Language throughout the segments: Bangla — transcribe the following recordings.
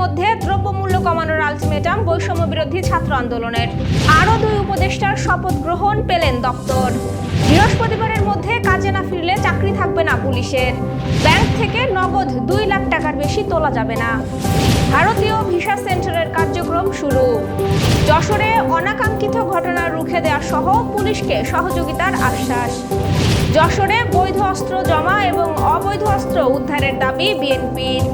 মধ্যে দ্রব্যমূল্য কমানোর আলটিমেটাম বৈষম্য বিরোধী ছাত্র আন্দোলনের। আরও দুই উপদেষ্টার শপথ গ্রহণ পেলেন দপ্তর। বৃহস্পতিবারের মধ্যে কাজে না ফিরলে চাকরি থাকবে না পুলিশের। ব্যাংক থেকে নগদ দুই লাখ টাকার বেশি তোলা যাবে না। ভারতীয় ভিসা সেন্টারের কার্যক্রম শুরু। যশোরে অনাকাঙ্ক্ষিত ঘটনা রুখে দেওয়া সহ পুলিশকে সহযোগিতার আশ্বাস। যশোরে বৈধ অস্ত্র জমা এবং অবৈধ অস্ত্র উদ্ধারের দাবি বিএনপির।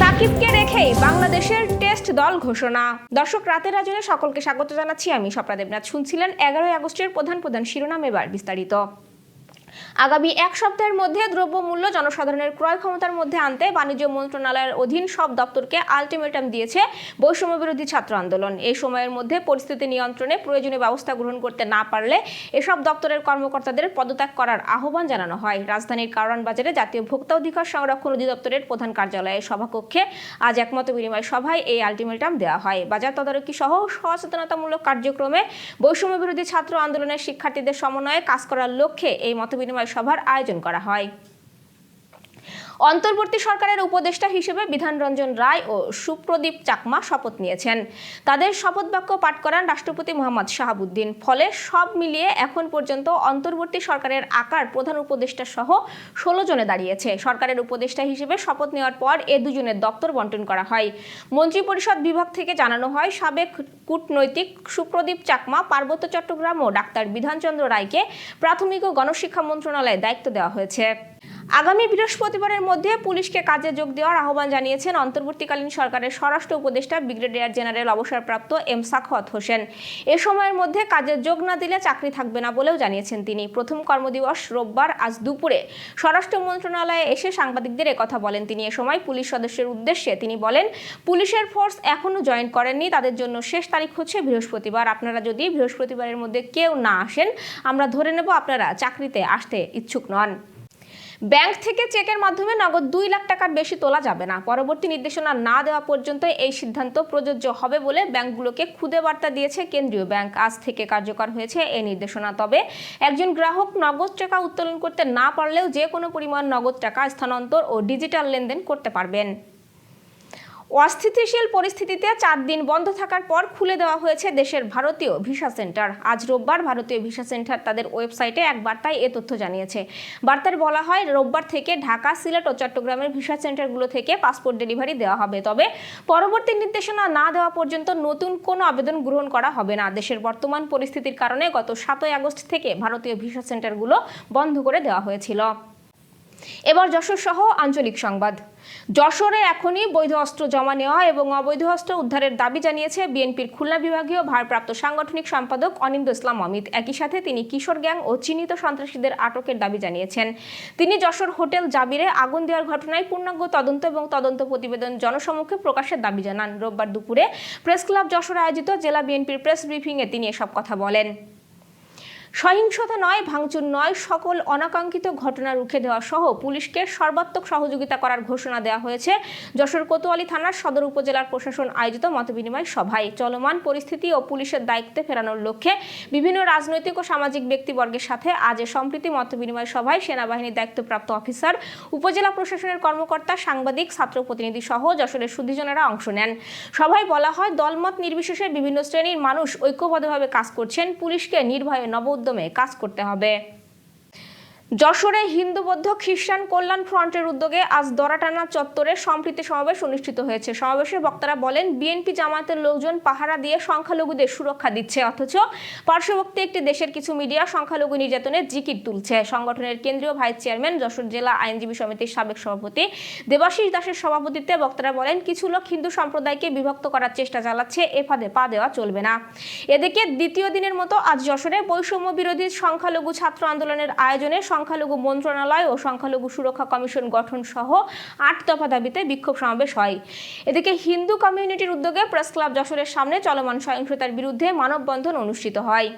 সাকিবকে রেখেই বাংলাদেশের টেস্ট দল ঘোষণা। দর্শক, রাতের আজনে সকলকে স্বাগত জানাচ্ছি। আমি স্বপ্না দেবনাথ। শুনছিলেন এগারোই আগস্টের প্রধান প্রধান শিরোনাম এবার বিস্তারিত। আগামী এক সপ্তাহের মধ্যে দ্রব্যমূল্য জনসাধারণের ক্রয় ক্ষমতার মধ্যে আনতে বাণিজ্য মন্ত্রণালয়ের অধীন সব দপ্তরকে আলটিমেটাম দিয়েছে বৈষম্য বিরোধী ছাত্র আন্দোলন। এই সময়ের মধ্যে পরিস্থিতি নিয়ন্ত্রণে প্রয়োজনীয় ব্যবস্থা গ্রহণ করতে না পারলে এসব দপ্তরের কর্মকর্তাদের পদত্যাগ করার আহ্বান জানানো হয়। রাজধানীর কারওয়ান বাজারে জাতীয় ভোক্তা অধিকার সংরক্ষণ অধিদপ্তরের প্রধান কার্যালয়ে সভাকক্ষে আজ একমত বিনিময় সভায় এই আলটিমেটাম দেওয়া হয়। বাজার তদারকি সহ সচেতনতামূলক কার্যক্রমে বৈষম্য বিরোধী ছাত্র আন্দোলনের শিক্ষার্থীদের সমন্বয়ে কাজ করার লক্ষ্যে এই মতবিনিময় সভার আয়োজন করা হয়। অন্তর্বর্তী সরকারের উপদেষ্টা হিসেবে বিধান রঞ্জন রায় ও সুপ্রদীপ চাকমা শপথ নিয়েছেন। তাদের শপথ বাক্য পাঠ করান রাষ্ট্রপতি মোহাম্মদ শাহাবুদ্দিন। ফলে সব মিলিয়ে এখন পর্যন্ত অন্তর্বর্তী সরকারের আকার প্রধান উপদেষ্টা সহ ষোলো জনে দাঁড়িয়েছে। সরকারের উপদেষ্টা হিসেবে শপথ নেওয়ার পর এ দুজনের দপ্তর বন্টন করা হয়। মন্ত্রিপরিষদ বিভাগ থেকে জানানো হয়, সাবেক কূটনৈতিক সুপ্রদীপ চাকমা, পার্বত্য চট্টগ্রাম ও ডাক্তার বিধানচন্দ্র রায়কে প্রাথমিক ও গণশিক্ষা মন্ত্রণালয়ে দায়িত্ব দেওয়া হয়েছে। আগামী বৃহস্পতিবারের মধ্যে পুলিশকে কাজে যোগ দেওয়ার আহ্বান জানিয়েছেন অন্তর্বর্তীকালীন সরকারের স্বরাষ্ট্র উপদেষ্টা ব্রিগেডিয়ার জেনারেল অবসরপ্রাপ্ত এম সাখওয়াত হোসেন। এ সময়ের মধ্যে কাজে যোগ না দিলে চাকরি থাকবে না বলেও জানিয়েছেন তিনি। প্রথম কর্মদিবস রোববার আজ দুপুরে স্বরাষ্ট্র মন্ত্রণালয়ে এসে সাংবাদিকদের কথা বলেন তিনি। এ সময় পুলিশ সদস্যের উদ্দেশ্যে তিনি বলেন, পুলিশের ফোর্স এখনও জয়েন করেননি, তাদের জন্য শেষ তারিখ হচ্ছে বৃহস্পতিবার। আপনারা যদি বৃহস্পতিবারের মধ্যে কেউ না আসেন, আমরা ধরে নেব আপনারা চাকরিতে আসতে ইচ্ছুক নন। ব্যাংক থেকে চেকের মাধ্যমে নগদ দুই লাখ টাকার বেশি তোলা যাবে না। পরবর্তী নির্দেশনা না দেওয়া পর্যন্ত এই সিদ্ধান্ত প্রযোজ্য হবে বলে ব্যাংকগুলোকে খুদে বার্তা দিয়েছে কেন্দ্রীয় ব্যাংক। আজ থেকে কার্যকর হয়েছে এই নির্দেশনা। তবে একজন গ্রাহক নগদ টাকা উত্তোলন করতে না পারলেও যে কোনো পরিমাণ নগদ টাকা স্থানান্তর ও ডিজিটাল লেনদেন করতে পারবেন। অস্থিতিশীল পরিস্থিতিতে চার দিন বন্ধ থাকার পর খুলে দেওয়া হয়েছে দেশের ভারতীয় ভিসা সেন্টার। আজ রোববার ভারতীয় ভিসা সেন্টার তাদের ওয়েবসাইটে এক বার্তায় এ তথ্য জানিয়েছে। বার্তায় বলা হয়, রোববার থেকে ঢাকা, সিলেট ও চট্টগ্রামের ভিসা সেন্টারগুলো থেকে পাসপোর্ট ডেলিভারি দেওয়া হবে। তবে পরবর্তী নির্দেশনা না দেওয়া পর্যন্ত নতুন কোনো আবেদন গ্রহণ করা হবে না। দেশের বর্তমান পরিস্থিতির কারণে গত সাতই আগস্ট থেকে ভারতীয় ভিসা সেন্টারগুলো বন্ধ করে দেওয়া হয়েছিল। এবার যশোর সহ আঞ্চলিক সংবাদ। যশোরে এখনই বৈধ অস্ত্র জমা নেওয়া এবং অবৈধ অস্ত্র উদ্ধারের দাবি জানিয়েছে বিএনপির খুলনা বিভাগীয় ভারপ্রাপ্ত সাংগঠনিক সম্পাদক অনিন্দ ইসলাম অমিত। একই সাথে তিনি কিশোর গ্যাং ও চিহ্নিত সন্ত্রাসীদের আটকের দাবি জানিয়েছেন। তিনি যশোর হোটেল জাবিরে আগুন দেওয়ার ঘটনায় পূর্ণাঙ্গ তদন্ত এবং তদন্ত প্রতিবেদন জনসমক্ষে প্রকাশের দাবি জানান। রোববার দুপুরে প্রেস ক্লাব যশোরে আয়োজিত জেলা বিএনপির প্রেস ব্রিফিংয়ে তিনি এসব কথা বলেন। সহিংসতা নয়, ভাঙচুর নয়, সকল অনাকাঙ্ক্ষিত ঘটনা রুখে দেওয়া সহ পুলিশকে সর্বাত্মক সহযোগিতা করার ঘোষণা দেওয়া হয়েছে। যশোর কোতোয়ালি থানার সদর উপজেলার প্রশাসন আয়োজিত মতবিনিময় সভায়। চলমান পরিস্থিতি ও পুলিশের দায়িত্বে ফেরানোর লক্ষ্যে বিভিন্ন রাজনৈতিক ও সামাজিক ব্যক্তিবর্গের সাথে আজ সম্প্রীতি মতবিনিময় সভায় সেনাবাহিনীর দায়িত্বপ্রাপ্ত অফিসার, উপজেলা প্রশাসনের কর্মকর্তা, সাংবাদিক, ছাত্র প্রতিনিধি সহ যশোরের সুধীজনেরা অংশ নেন। সভায় বলা হয়, দলমত নির্বিশেষে বিভিন্ন শ্রেণির মানুষ ঐক্যবদ্ধভাবে কাজ করছেন। পুলিশকে নির্ভয়ে নব উদ্যমে কাজ করতে হবে। যশোরে হিন্দু বৌদ্ধ খ্রিস্টান কল্যাণ ফ্রন্টের উদ্যোগে আজ দরাটানা চত্বরে সম্প্রীতি সমাবেশ অনুষ্ঠিত হয়েছে। সমাবেশে বক্তারা বলেন, বিএনপি জামায়াতের লোকজন পাহারা দিয়ে সংখ্যালঘুদের সুরক্ষা দিচ্ছে, অথচ পার্শ্ববর্তী একটি দেশের কিছু মিডিয়া সংখ্যালঘু নির্যাতনের জিকির তুলছে। সংগঠনের কেন্দ্রীয় ভাইস চেয়ারম্যান যশোর জেলা আইনজীবী সমিতির সাবেক সভাপতি দেবাশিস দাসের সভাপতিত্বে বক্তারা বলেন, কিছু লোক হিন্দু সম্প্রদায়কে বিভক্ত করার চেষ্টা চালাচ্ছে, এ ফাঁদে পা দেওয়া চলবে না। এদিকে দ্বিতীয় দিনের মতো আজ যশোরে বৈষম্য বিরোধী সংখ্যালঘু ছাত্র আন্দোলনের আয়োজনে সংখ্যালঘু মন্ত্রণালয় ও সংখ্যালঘু সুরক্ষা কমিশন গঠন সহ আট দফা দাবিতে বিক্ষোভ সমাবেশ হয়। এদিকে হিন্দু কমিউনিটির উদ্যোগে প্রেস ক্লাব যশোরের সামনে চলমান সহিংসতার বিরুদ্ধে মানববন্ধন অনুষ্ঠিত হয়।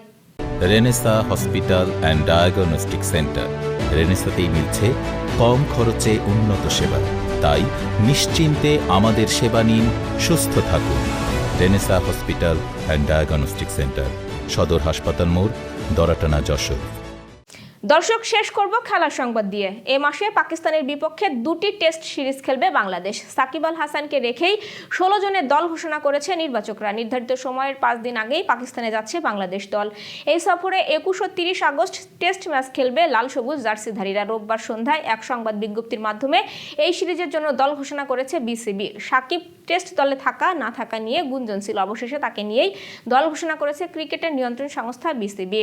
Renaissance hospital and diagnostic centre. রেনেসাতেই মিলছে কম খরচে উন্নত সেবা। তাই নিশ্চিন্তে আমাদের সেবা নিন, সুস্থ থাকুন। Renaissance hospital and diagnostic centre, সদর হাসপাতাল মোড়, দরাটানা, যশোর। দর্শক, শেষ করব খেলার সংবাদ দিয়ে। এ মাসে পাকিস্তানের বিপক্ষে দুটি টেস্ট সিরিজ খেলবে বাংলাদেশ। সাকিব আল হাসানকে রেখেই ষোলো জনের দল ঘোষণা করেছে নির্বাচকরা। নির্ধারিত সময়ের পাঁচ দিন আগেই পাকিস্তানে যাচ্ছে বাংলাদেশ দল। এই সফরে একুশ ও তিরিশ আগস্ট টেস্ট ম্যাচ খেলবে লাল সবুজ জার্সিধারীরা। রোববার সন্ধ্যায় এক সংবাদ বিজ্ঞপ্তির মাধ্যমে এই সিরিজের জন্য দল ঘোষণা করেছে বিসিবি। সাকিব টেস্ট দলে থাকা, না থাকা নিয়ে গুঞ্জন ছিল অবশেষে তাকে নিয়েই দল ঘোষণা করেছে ক্রিকেটের নিয়ন্ত্রণ সংস্থা বিসিবি।